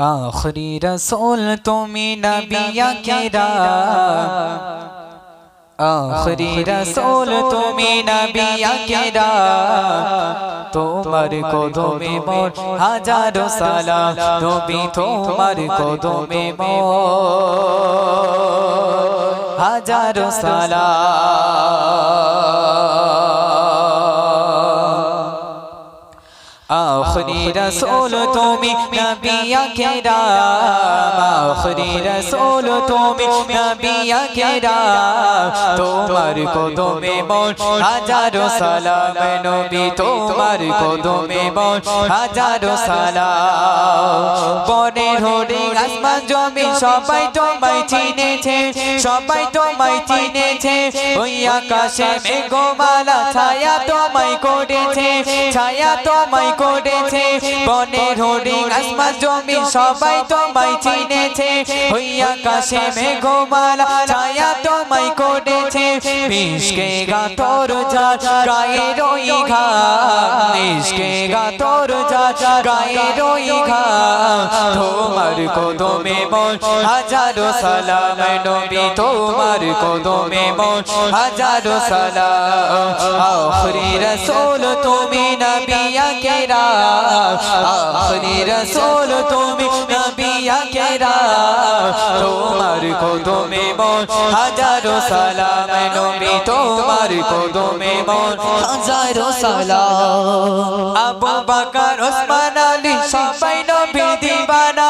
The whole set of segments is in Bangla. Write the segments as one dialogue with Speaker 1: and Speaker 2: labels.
Speaker 1: আখরি রসুল তুমি নবিয়া কেরা আখরি রসুল তুমি নবিয়া কেরা তোমার কদমে মোর হাজারো সালাম নবী তোমার কদমে মোর হাজারো সালাম আখরি রসুল তুমি নবিয়া কেরা আখরি রসুল তুমি নবিয়া কেরা তোমার কদমে মন, হাজারো সালাম, নবী, তোমার কদমে মন, হাজারো সালাম। বনে হরে আসমান জমি সবাই তোমায় চিনেছে, সবাই তোমায় চিনেছে। ওই আকাশে মেঘমালা, ছায়া তোমায় করেছে, ছায়া তোমায় করেছে। বনের হরিণ আসমান জমি, সবাই তোমায় চিনেছে। ওই আকাশে মেঘমালা, ছায়া তোমায় করেছে। মিশকে গাতর যা গায়ে রই ঘা মিশকে গাতর যা গায়ে রই ঘা তোমার কদমে মন হাজারো সালাম নবী, তোমার কদমে মন হাজারো সালাম। আখরি রসুল, তুমি নবিয়া কেরা? আখরি রসুল তুমি নবিয়া কেরা? তোমার কদমে মন হাজারো সালাম, নবী তোমার কদমে মন হাজারো সালাম। আবু বকর, ওসমান আলী সবাই নবী দিবানা,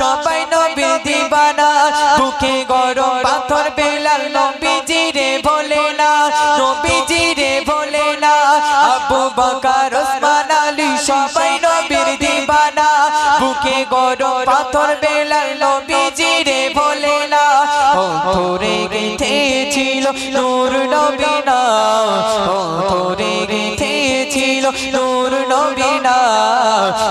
Speaker 1: সবাই নবী দিবানা। বুকে গরম পাথর বেলাল নবীজি রে বকর ওসমান আলী সবাই নবীর দিবানা। বুকে গরম পাথর বেলাল নবীজি রে ভোলে না ও তোরে গেথে ছিল নূর নবীনা। ও তোরে গেথে ছিল নূর নবীনা।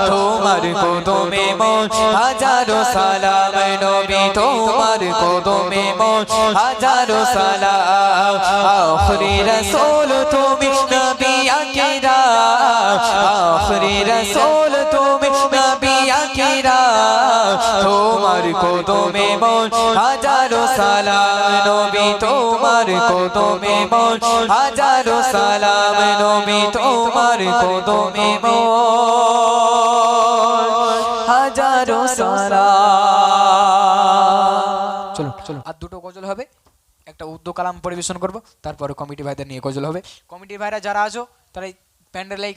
Speaker 1: তোমার কদমে মন, হাজারো সালাম নবী, তোমার কদমে মন, হাজারো সালাম। আখরি রসুল, তুমি নবী রসুল তুমি নবী আকিরা। তোমার কদমে মন হাজারো সালাম নবী তোমার কদমে মন হাজারো সালাম নবী তোমার কদমে মন হাজারো সালাম। চলো চলো। আর দুটো গজল হবে একটা উর্দু কালাম পরিবেশন করব তারপরে কমিটি ভাইদের নিয়ে গজল হবে। কমিটি ভাইরা যারা আছো তারা প্যান্ডেলে